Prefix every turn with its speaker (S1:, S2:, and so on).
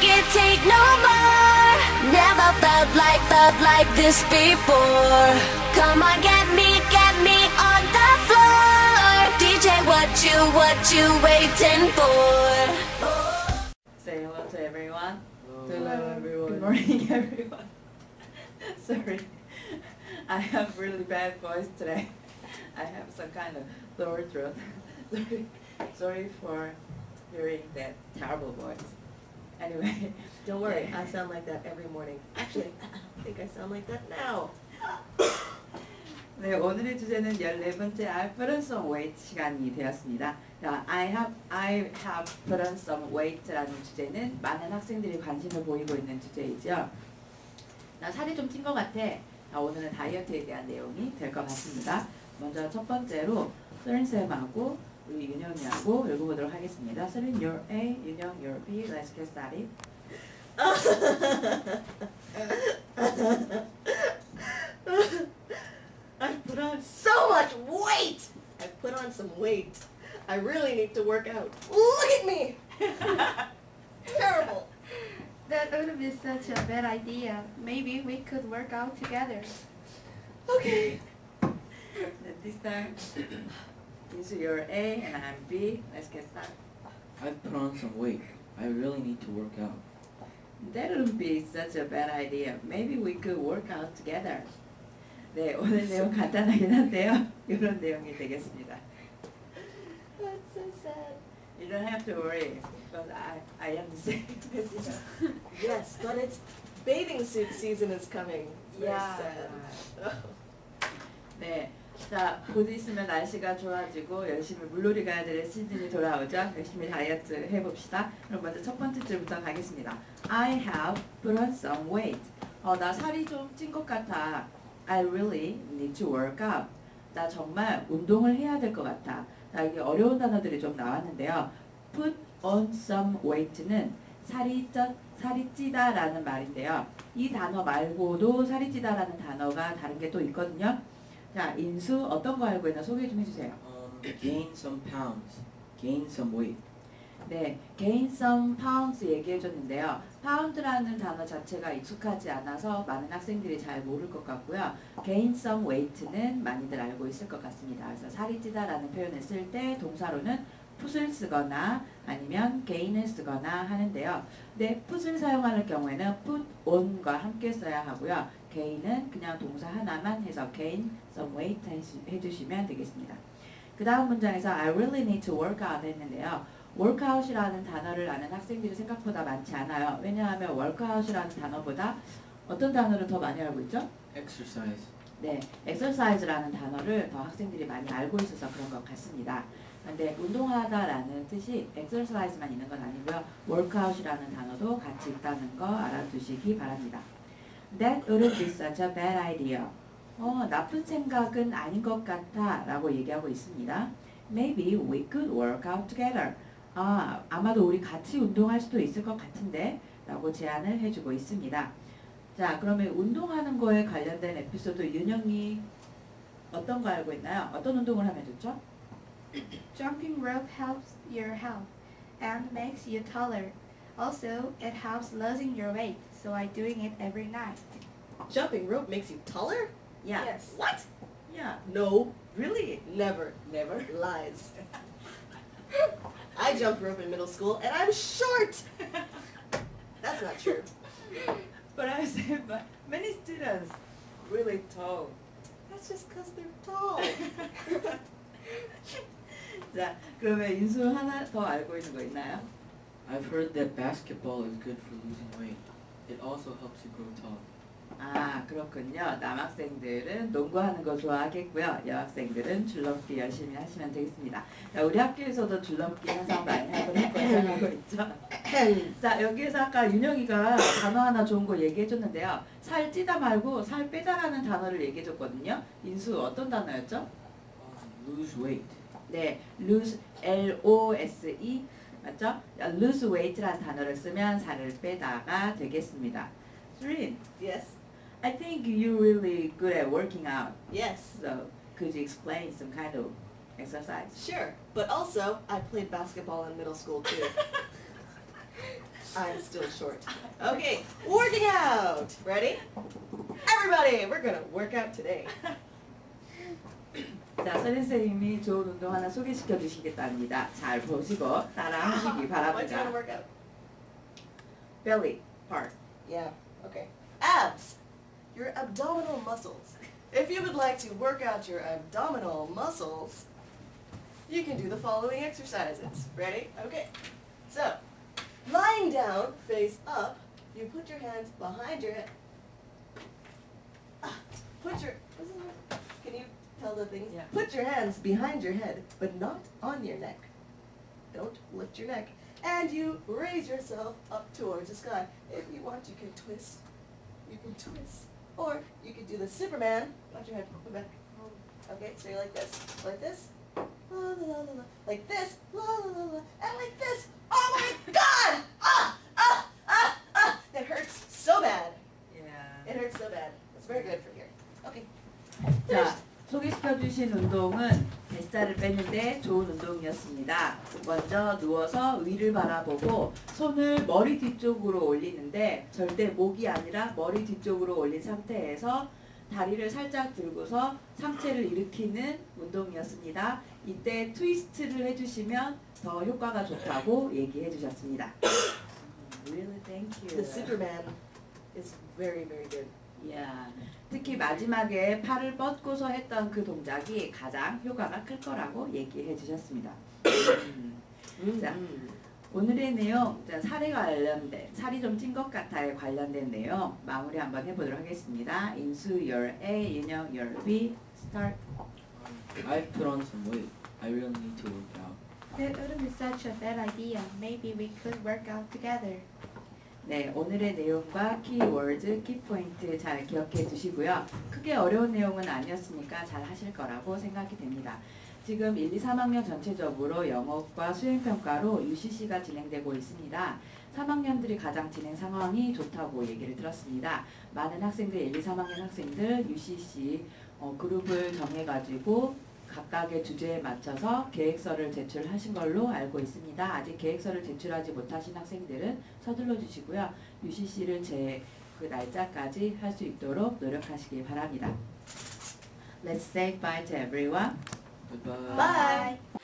S1: take it, take no more. Never felt like, felt like this before. Come on, get me, get me on the floor. DJ, what you, what you waiting for?
S2: Say hello to everyone.
S3: Hello, everyone.
S2: Good morning, everyone. Sorry, I have really bad voice today. I have some kind of sore throat. Sorry, sorry for hearing that terrible voice. Anyway,
S3: Don't worry,
S2: 네.
S3: I sound like that every morning. Actually, I think I sound like that now.
S2: 네, 오늘의 주제는 14번째 I put on some weight 시간이 되었습니다. 자, I have, I have put on some weight라는 주제는 많은 학생들이 관심을 보이고 있는 주제이죠. 나 살이 좀 찐 것 같아. 자, 오늘은 다이어트에 대한 내용이 될 것 같습니다. 먼저 첫 번째로 소린쌤하고 우리 윤영이하고 읽어보도록 하겠습니다. 소린, your A, 윤영, your B. Let's get started.
S3: I've put on so much weight! I've put on some weight. I really need to work out. Look at me! Terrible.
S4: That would be such a bad idea. Maybe we could work out together.
S3: Okay.
S2: This time, this is your A and I'm B. Let's get started.
S5: I've put on some weight. I really need to work out.
S2: That would be such a bad idea. Maybe we could work out together. 네, 오늘 내용 간단하긴 한데요. 이런 내용이 되겠습니다.
S3: That's so sad.
S2: You don't have to worry, because I, I am the same as you.
S3: Yes, but it's bathing suit season is coming. It's very
S2: Yeah.
S3: sad.
S2: 네, 자, 곧 있으면 날씨가 좋아지고 열심히 물놀이 가야 될 시즌이 돌아오죠. 열심히 다이어트 해봅시다. 그럼 먼저 첫 번째 줄부터 가겠습니다. I have put on some weight. 어, 나 살이 좀 찐 것 같아. I really need to work out. 나 정말 운동을 해야 될 것 같아. 자, 여기 어려운 단어들이 좀 나왔는데요. Put on some weight는 살이 쪄, 살이 찌다라는 말인데요. 이 단어 말고도 살이 찌다라는 단어가 다른 게 또 있거든요. 자, 인수 어떤 거 알고 있나 소개 좀 해주세요.
S5: Um, gain some pounds. Gain some weight.
S2: 네, gain some pounds 얘기해 줬는데요. pound라는 단어 자체가 익숙하지 않아서 많은 학생들이 잘 모를 것 같고요. gain some weight는 많이들 알고 있을 것 같습니다. 그래서 살이 찌다라는 표현을 쓸 때 동사로는 put을 쓰거나 아니면 gain을 쓰거나 하는데요. 네, put을 사용하는 경우에는 put on과 함께 써야 하고요. Gain은 그냥 동사 하나만 해서 gain some weight 해주- 해주시면 되겠습니다. 그 다음 문장에서 I really need to work out 했는데요. workout이라는 단어를 아는 학생들이 생각보다 많지 않아요. 왜냐하면 workout이라는 단어보다 어떤 단어를 더 많이 알고 있죠?
S5: Exercise.
S2: 네, exercise라는 단어를 더 학생들이 많이 알고 있어서 그런 것 같습니다. 근데 운동하다라는 뜻이 exercise만 있는 건 아니고요. workout이라는 단어도 같이 있다는 거 알아두시기 바랍니다. That wouldn't be such a bad idea. 어, 나쁜 생각은 아닌 것 같아 라고 얘기하고 있습니다. Maybe we could work out together. 아, 아마도 우리 같이 운동할 수도 있을 것 같은데 라고 제안을 해주고 있습니다. 자, 그러면 운동하는 거에 관련된 에피소드 윤영이 어떤 거 알고 있나요? 어떤 운동을 하면 좋죠?
S4: Jumping rope helps your health and makes you taller. Also, it helps losing your weight, so I'm doing it every night.
S3: Jumping rope makes you taller?
S2: Yeah.
S4: Yes.
S3: What?
S2: Yeah.
S3: No,
S2: Really?
S3: never.
S2: Never.
S3: Lies. I jumped rope in middle school and I'm short! That's not true.
S2: But I said, but many students really tall.
S3: That's just because they're tall.
S2: 자, 그러면 인수 하나 더 알고 있는 거 있나요?
S5: I've heard that basketball is good for losing weight. It also helps you grow tall.
S2: 아, 그렇군요. 남학생들은 농구하는 거 좋아하겠고요. 여학생들은 줄넘기 열심히 하시면 되겠습니다. 자, 우리 학교에서도 줄넘기 항상 많이 하고 하고 있죠. 자, 여기에서 아까 윤영이가 단어 하나 좋은 거 얘기해줬는데요. 살 찌다 말고 살 빼다라는 단어를 얘기해줬거든요. 인수 어떤 단어였죠?
S5: Um, lose weight.
S2: 네, lose, L-O-S-E 맞죠? lose weight라는 단어를 쓰면 살을 빼다가 되겠습니다. Srin,
S3: yes.
S2: I think you're really good at working out.
S3: Yes.
S2: So could you explain some kind of exercise?
S3: Sure. But also, I played basketball in middle school too. I'm still short. Okay, working out. Ready? Everybody, we're gonna work out today.
S2: 자, 선생님이 좋은 운동 하나 소개시켜 주시겠답니다. 잘 보시고 따라 하시기
S3: What's gonna
S2: 바랍니다.
S3: work out?
S2: belly part.
S3: Yeah, okay. Abs. Your abdominal muscles. If you would like to work out your abdominal muscles, you can do the following exercises. Ready? Okay. So, lying down, face up, you put your hands behind your head. Ah, Put your, what's it? can you tell the things?
S2: Yeah.
S3: Put your hands behind your head, but not on your neck. Don't lift your neck. And you raise yourself up towards the sky. If you want, you can twist. You can twist. Or you can do the Superman. Watch your head go back. Okay, so you're like this. Like this. La, la, la, la, la. Like this. La, la, la, la. And like this.
S2: 운동이었습니다. 먼저 누워서 위를 바라보고 손을 머리 뒤쪽으로 올리는데 절대 목이 아니라 머리 뒤쪽으로 올린 상태에서 다리를 살짝 들고서 상체를 일으키는 운동이었습니다. 이때 트위스트를 해주시면 더 효과가 좋다고 얘기해 주셨습니다. Really, thank you.
S3: The Superman is very, very good.
S2: Yeah. 특히 마지막에 팔을 뻗고서 했던 그 동작이 가장 효과가 클 거라고 얘기해 주셨습니다. 음. 자, 오늘의 내용, 자, 살에 관련된, 살이 좀 찐 것 같아에 관련된 내용 마무리 한번 해보도록 하겠습니다. 인수 your A, 윤영 your B, start.
S5: I've put on some weight. I really need to work out.
S4: That wouldn't be such a bad idea. Maybe we could work out together.
S2: 네, 오늘의 내용과 키워드, 키포인트 잘 기억해 두시고요. 크게 어려운 내용은 아니었으니까 잘 하실 거라고 생각이 됩니다. 지금 1, 2, 3학년 전체적으로 영어과 수행평가로 UCC가 진행되고 있습니다. 3학년들이 가장 진행 상황이 좋다고 얘기를 들었습니다. 많은 학생들, 1, 2, 3학년 학생들 UCC 어, 그룹을 정해가지고 각각의 주제에 맞춰서 계획서를 제출하신 걸로 알고 있습니다. 아직 계획서를 제출하지 못하신 학생들은 서둘러 주시고요. UCC를 제 그 날짜까지 할 수 있도록 노력하시기 바랍니다. Let's say bye to everyone.
S5: Goodbye.
S3: Bye.